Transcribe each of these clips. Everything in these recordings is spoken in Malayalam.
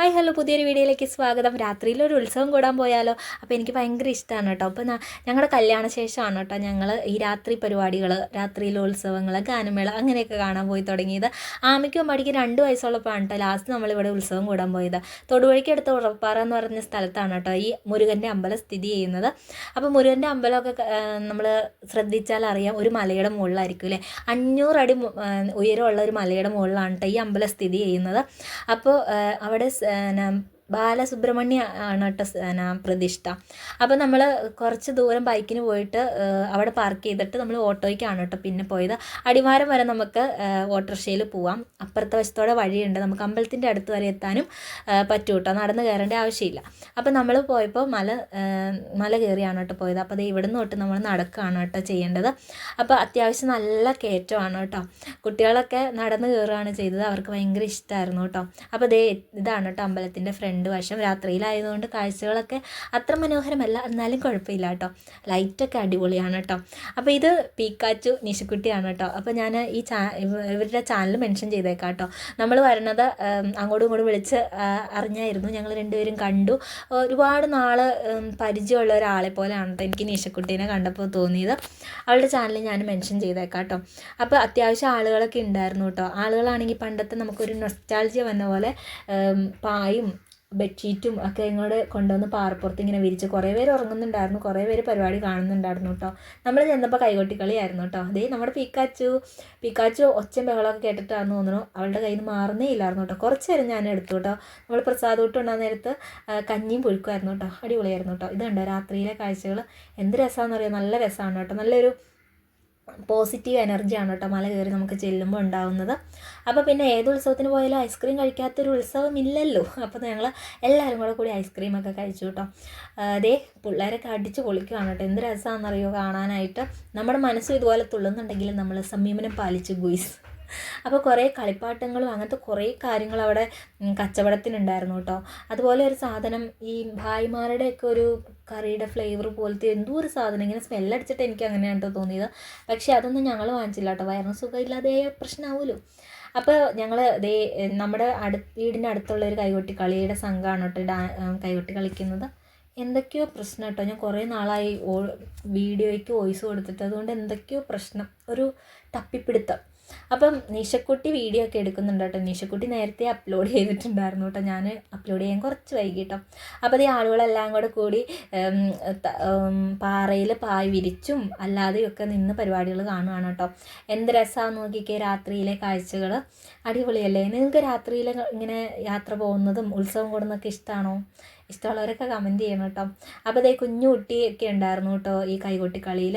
ഹായ് ഹലോ പുതിയൊരു വീഡിയോയിലേക്ക് സ്വാഗതം. രാത്രിയിൽ ഒരു ഉത്സവം കൂടാൻ പോയാലോ? അപ്പോൾ എനിക്ക് ഭയങ്കര ഇഷ്ടമാണ് കേട്ടോ. അപ്പോൾ ഞങ്ങളുടെ കല്യാണ ശേഷമാണ് കേട്ടോ ഞങ്ങൾ ഈ രാത്രി പരിപാടികൾ രാത്രിയിലെ ഉത്സവങ്ങൾ ഗാനമേള അങ്ങനെയൊക്കെ കാണാൻ പോയി തുടങ്ങിയത്. ആമയ്ക്കും അമ്മടിക്ക് രണ്ട് വയസ്സുള്ളപ്പോഴാണ് കേട്ടോ ലാസ്റ്റ് നമ്മളിവിടെ ഉത്സവം കൂടാൻ പോയത്. തൊടുവഴിക്ക് അടുത്ത ഉറപ്പാറ എന്ന് പറഞ്ഞ സ്ഥലത്താണ് കേട്ടോ ഈ മുരുകന്റെ അമ്പലം സ്ഥിതി ചെയ്യുന്നത്. അപ്പോൾ മുരുകന്റെ അമ്പലമൊക്കെ നമ്മൾ ശ്രദ്ധിച്ചാൽ അറിയാം ഒരു മലയുടെ മുകളിലായിരിക്കും അല്ലേ? അഞ്ഞൂറടി അടി ഉയരമുള്ള ഒരു മലയുടെ മുകളിലാണ് കേട്ടോ ഈ അമ്പലം സ്ഥിതി ചെയ്യുന്നത്. അപ്പോൾ അവിടെ സ്- ന, ബാലസുബ്രഹ്മണ്യ ആണ് കേട്ടോ പ്രതിഷ്ഠ. അപ്പോൾ നമ്മൾ കുറച്ച് ദൂരം ബൈക്കിന് പോയിട്ട് അവിടെ പാർക്ക് ചെയ്തിട്ട് നമ്മൾ ഓട്ടോയ്ക്കാണ് കേട്ടോ പിന്നെ പോയത്. അടിമാരം വരെ നമുക്ക് ഓട്ടോറിക്ഷയിൽ പോവാം. അപ്പുറത്തെ വശത്തോടെ വഴിയുണ്ട്. നമുക്ക് അമ്പലത്തിന്റെ അടുത്ത് വരെ എത്താനും പറ്റും കേട്ടോ. നടന്ന് കയറേണ്ട ആവശ്യമില്ല. അപ്പോൾ നമ്മൾ പോയപ്പോൾ മല മല കയറിയാണ് കേട്ടോ പോയത്. അപ്പോൾ അത് ഇവിടുന്ന് തൊട്ട് നമ്മൾ നടക്കുകയാണ് കേട്ടോ ചെയ്യേണ്ടത്. അപ്പോൾ അത്യാവശ്യം നല്ല കയറ്റമാണ് കേട്ടോ. കുട്ടികളൊക്കെ നടന്ന് കയറുകയാണ് ചെയ്തത്. അവർക്ക് ഭയങ്കര ഇഷ്ടമായിരുന്നു കേട്ടോ. അപ്പോൾ ഇതേ ഇതാണ് കേട്ടോ അമ്പലത്തിന്റെ ഫ്രണ്ട് വശം രാത്രിയിലായതുകൊണ്ട് കാഴ്ചകളൊക്കെ അത്ര മനോഹരമല്ല. എന്നാലും കുഴപ്പമില്ല കേട്ടോ. ലൈറ്റൊക്കെ അടിപൊളിയാണ് കേട്ടോ. അപ്പോൾ ഇത് പീക്കാച്ചു നിശക്കുട്ടിയാണ് കേട്ടോ. അപ്പോൾ ഞാൻ ഈ ചാ ഇവരുടെ ചാനൽ മെൻഷൻ ചെയ്തേക്കാം കേട്ടോ. നമ്മൾ വരണത് അങ്ങോട്ടും ഇങ്ങോട്ടും വിളിച്ച് അറിഞ്ഞായിരുന്നു. ഞങ്ങൾ രണ്ടുപേരും കണ്ടു. ഒരുപാട് നാൾ പരിചയമുള്ള ഒരാളെ പോലെയാണ് എനിക്ക് നിശക്കുട്ടീനെ കണ്ടപ്പോൾ തോന്നിയത്. അവളുടെ ചാനൽ ഞാൻ മെൻഷൻ ചെയ്തേക്കാം കേട്ടോ. അപ്പോൾ അത്യാവശ്യം ആളുകളൊക്കെ ഉണ്ടായിരുന്നു കേട്ടോ. ആളുകളാണെങ്കിൽ പണ്ടത്തെ നമുക്കൊരു നൊസ്റ്റാൾജിയ വന്ന പോലെ പായും ബെഡ്ഷീറ്റും ഒക്കെ ഇങ്ങോട്ട് കൊണ്ടുവന്ന് പാറപ്പുറത്ത് ഇങ്ങനെ വിരിച്ച് കുറേ പേര് ഉറങ്ങുന്നുണ്ടായിരുന്നു കുറേ പേര് പരിപാടി കാണുന്നുണ്ടായിരുന്നു കേട്ടോ നമ്മൾ ചെന്നപ്പോൾ കൈകൊട്ടിക്കളിയായിരുന്നു കേട്ടോ അതേ നമ്മുടെ പിക്കാച്ചു പിക്കാച്ചു ഒച്ചയും ബഹളമൊക്കെ കേട്ടിട്ടാണെന്ന് തോന്നുന്നു. അവളുടെ കയ്യിൽ നിന്ന് മാറുന്നേ ഇല്ലായിരുന്നു കേട്ടോ കുറച്ച് നേരം ഞാൻ എടുത്തു കേട്ടോ നമ്മൾ പ്രസാദ് വിട്ടുണ്ടാകുന്ന നേരത്ത് കഞ്ഞിയും പുഴുക്കുമായിരുന്നു കേട്ടോ അടിപൊളിയായിരുന്നു കേട്ടോ ഇതുണ്ടോ രാത്രിയിലെ കാഴ്ചകൾ എന്ത് രസമാണെന്ന് അറിയാം നല്ല രസമാണ് കേട്ടോ നല്ലൊരു പോസിറ്റീവ് എനർജിയാണ് കേട്ടോ മല കയറി നമുക്ക് ചെല്ലുമ്പോൾ ഉണ്ടാവുന്നത്. അപ്പോൾ പിന്നെ ഏത് ഉത്സവത്തിന് പോയാലും ഐസ്ക്രീം കഴിക്കാത്തൊരു ഉത്സവം ഇല്ലല്ലോ. അപ്പോൾ ഞങ്ങൾ എല്ലാവരും കൂടെ കൂടി ഐസ്ക്രീമൊക്കെ കഴിച്ചു കേട്ടോ. അതേ പിള്ളേരൊക്കെ അടിച്ച് പൊളിക്കുകയാണ് കേട്ടോ. എന്ത് രസമാണെന്നറിയോ കാണാനായിട്ട്. നമ്മുടെ മനസ്സും ഇതുപോലെ തുള്ളുന്നുണ്ടെങ്കിൽ നമ്മൾ സംയമനം പാലിച്ചു ഗുയിസ്. അപ്പോൾ കുറേ കളിപ്പാട്ടങ്ങളും അങ്ങനത്തെ കുറേ കാര്യങ്ങൾ അവിടെ കച്ചവടത്തിനുണ്ടായിരുന്നു കേട്ടോ. അതുപോലെ ഒരു സാധനം ഈ ഭായിമാരുടെയൊക്കെ ഒരു കറിയുടെ ഫ്ലേവർ പോലത്തെ എന്തോ ഒരു സാധനം. ഇങ്ങനെ സ്മെല്ലടിച്ചിട്ട് എനിക്ക് അങ്ങനെയാണ് കേട്ടോ തോന്നിയത്. പക്ഷേ അതൊന്നും ഞങ്ങൾ വാങ്ങിച്ചില്ല കേട്ടോ വയറിന് സുഖമില്ലാതെ പ്രശ്നമാവുമല്ലോ അപ്പോൾ ഞങ്ങൾ ദേ നമ്മുടെ അടു വീടിന്റെ അടുത്തുള്ള ഒരു കൈകൊട്ടി കളിയുടെ സംഘമാണ് കേട്ടോ ഡാ കൈകൊട്ടി കളിക്കുന്നത്. എന്തൊക്കെയോ പ്രശ്നം കേട്ടോ ഞാൻ കുറേ നാളായി ഓ വീഡിയോയ്ക്ക് വോയിസ് കൊടുത്തിട്ട് അതുകൊണ്ട് എന്തൊക്കെയോ പ്രശ്നം. ഒരു തപ്പിപ്പിടുത്തം. അപ്പം നിഷക്കുട്ടി വീഡിയോ ഒക്കെ എടുക്കുന്നുണ്ട് കേട്ടോ. നിഷക്കുട്ടി നേരത്തെ അപ്ലോഡ് ചെയ്തിട്ടുണ്ടായിരുന്നു കേട്ടോ. ഞാൻ അപ്ലോഡ് ചെയ്യാൻ കുറച്ച് വൈകിട്ടോ അപ്പോൾ ഈ ആളുകളെല്ലാം കൂടെ കൂടി പാറയിൽ പായ് വിരിച്ചും അല്ലാതെയൊക്കെ നിന്ന് പരിപാടികൾ കാണുകയാണ് കേട്ടോ. എന്ത് രസമാണെന്ന് നോക്കിക്കേ രാത്രിയിലെ കാഴ്ചകൾ അടിപൊളിയല്ലേ? നിങ്ങൾക്ക് രാത്രിയിൽ ഇങ്ങനെ യാത്ര പോകുന്നതും ഉത്സവം കൂടുന്നതൊക്കെ ഇഷ്ടമാണോ ഇഷ്ടമുള്ളവരൊക്കെ കമന്റ് ചെയ്യണം കേട്ടോ. അപ്പോൾ അതേ കുഞ്ഞു കുട്ടിയൊക്കെ ഉണ്ടായിരുന്നു കേട്ടോ ഈ കൈകൊട്ടിക്കളിയിൽ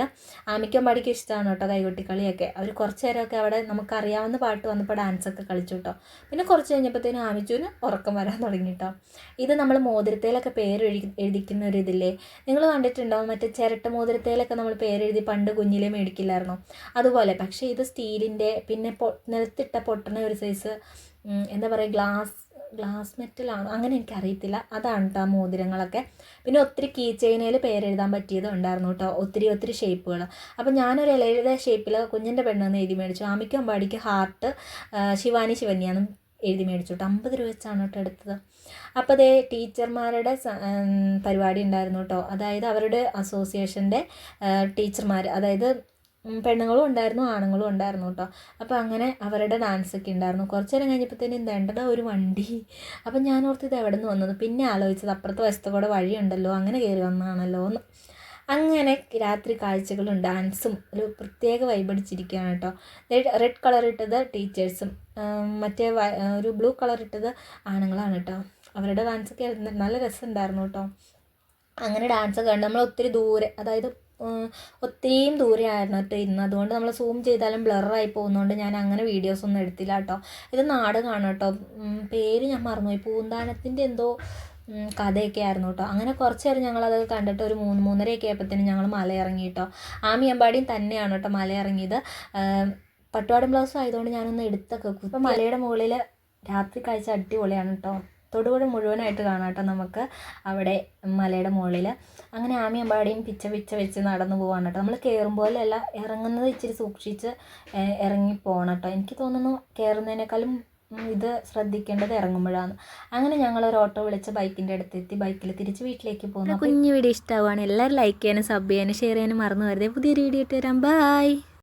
ആമിക്കും പാടിക്കും ഇഷ്ടമാണ് കേട്ടോ കൈകൊട്ടിക്കളിയൊക്കെ. അവർ കുറച്ച് നേരമൊക്കെ അവിടെ നമുക്കറിയാവുന്ന പാട്ട് വന്നപ്പോൾ ഡാൻസൊക്കെ കളിച്ചു കേട്ടോ. പിന്നെ കുറച്ച് കഴിഞ്ഞപ്പോഴത്തേനും ആമിച്ചുവിന് ഉറക്കം വരാൻ തുടങ്ങി കേട്ടോ. ഇത് നമ്മൾ മോതിരത്തേലൊക്കെ പേര് എഴുതി എഴുതിക്കുന്ന ഒരു ഇതില്ലേ? നിങ്ങൾ കണ്ടിട്ടുണ്ടോ? മറ്റേ ചിരട്ട മോതിരത്തേലൊക്കെ നമ്മൾ പേരെഴുതി പണ്ട് കുഞ്ഞിലേ മേടിക്കില്ലായിരുന്നോ. അതുപോലെ പക്ഷേ ഇത് സ്റ്റീലിന്റെ പിന്നെ പൊ നിലത്തിട്ട പൊട്ടണ ഒരു സൈസ് എന്താ പറയുക ഗ്ലാസ് ഗ്ലാസ് മെറ്റലാണ് അങ്ങനെ എനിക്കറിയത്തില്ല. അതാണ് കേട്ടോ മോതിരങ്ങളൊക്കെ. പിന്നെ ഒത്തിരി കീ ചെയിനയിൽ പേരെഴുതാൻ പറ്റിയത് ഉണ്ടായിരുന്നു കേട്ടോ ഒത്തിരി ഒത്തിരി ഷേപ്പുകൾ അപ്പോൾ ഞാനൊരു ഇലയുടെ ഷേപ്പിൽ കുഞ്ഞിന്റെ പെണ്ണെന്ന് എഴുതി മേടിച്ചു. ആമിക്കും അമ്പാടിക്ക് ഹാർട്ട് ശിവാനി ശിവന്യാന്നും എഴുതി മേടിച്ചു കേട്ടോ അമ്പത് രൂപ വെച്ചാണ് കേട്ടോ എടുത്തത്. അപ്പോൾ അതേ ടീച്ചർമാരുടെ പരിപാടി ഉണ്ടായിരുന്നു കേട്ടോ അതായത് അവരുടെ അസോസിയേഷന്റെ ടീച്ചർമാർ അതായത് പെണ്ണുങ്ങളും ഉണ്ടായിരുന്നു ആണുങ്ങളും ഉണ്ടായിരുന്നു കേട്ടോ. അപ്പോൾ അങ്ങനെ അവരുടെ ഡാൻസ് ഒക്കെ ഉണ്ടായിരുന്നു. കുറച്ച് നേരം കഴിഞ്ഞപ്പോഴത്തേനും വേണ്ടത് ഒരു വണ്ടി. അപ്പം ഞാൻ ഓർത്ത് ഇത് എവിടെ നിന്ന് വന്നത്? പിന്നെ ആലോചിച്ചത് അപ്പുറത്തെ വശത്ത് കൂടെ വഴിയുണ്ടല്ലോ അങ്ങനെ കയറി വന്നതാണല്ലോ എന്ന്. അങ്ങനെ രാത്രി കാഴ്ചകളും ഡാൻസും ഒരു പ്രത്യേക വൈബടിച്ചിരിക്കുകയാണ് കേട്ടോ. റെഡ് കളർ ഇട്ടത് ടീച്ചേഴ്സും മറ്റേ ഒരു ബ്ലൂ കളർ ഇട്ടത് ആണുങ്ങളാണ് കേട്ടോ. അവരുടെ ഡാൻസൊക്കെ നല്ല രസമുണ്ടായിരുന്നു കേട്ടോ. അങ്ങനെ ഡാൻസ് കണ്ട് നമ്മൾ ഒത്തിരി ദൂരെ അതായത് ഒത്തിരിയും ദൂരെയായിരുന്നു കേട്ടോ ഇന്ന്. അതുകൊണ്ട് നമ്മൾ സൂം ചെയ്താലും ബ്ലറായി പോകുന്നതുകൊണ്ട് ഞാൻ അങ്ങനെ വീഡിയോസ് ഒന്നും എടുത്തില്ല കേട്ടോ. ഇത് നാടകമാണ് കേട്ടോ. പേര് ഞാൻ മറന്നുപോയി. പൂന്താനത്തിന്റെ എന്തോ കഥയൊക്കെ ആയിരുന്നു കേട്ടോ. അങ്ങനെ കുറച്ച് നേരം ഞങ്ങളത് കണ്ടിട്ട് ഒരു മൂന്ന് മൂന്നരയൊക്കെ ആയപ്പോഴത്തേനും ഞങ്ങൾ മലയിറങ്ങി കേട്ടോ. ആമിയമ്പാടിയും തന്നെയാണ് കേട്ടോ മലയിറങ്ങിയത്. പട്ടുപാടും ബ്ലൗസും ആയതുകൊണ്ട് ഞാനൊന്ന് എടുത്തൊക്കെ മലയുടെ മുകളിൽ രാത്രി കഴിച്ച അടിപൊളിയാണ് കേട്ടോ. തൊടുപുഴ മുഴുവനായിട്ട് കാണാം കേട്ടോ നമുക്ക് അവിടെ മലയുടെ മുകളിൽ അങ്ങനെ ആമിയും അമ്പാടിയും പിച്ച പിച്ച വെച്ച് നടന്നു പോവാണ് കേട്ടോ നമ്മൾ കയറും ഇറങ്ങുന്നത് ഇച്ചിരി സൂക്ഷിച്ച് ഇറങ്ങി പോകണം കേട്ടോ എനിക്ക് തോന്നുന്നു കയറുന്നതിനേക്കാളും ഇത് ശ്രദ്ധിക്കേണ്ടത് ഇറങ്ങുമ്പോഴാണ്. അങ്ങനെ ഞങ്ങൾ ഒരു ഓട്ടോ വിളിച്ച് ബൈക്കിന്റെ അടുത്തെത്തി. ബൈക്കിൽ തിരിച്ച് വീട്ടിലേക്ക് പോകുന്നു കുഞ്ഞു വീഡിയോ ഇഷ്ടമാവുകയാണ് എല്ലാവരും ലൈക്ക് ചെയ്യാനും സബ് ചെയ്യാനും ഷെയർ ചെയ്യാനും മറന്നു വരുതേ പുതിയൊരു വീഡിയോ ഇട്ട് തരാം ബൈ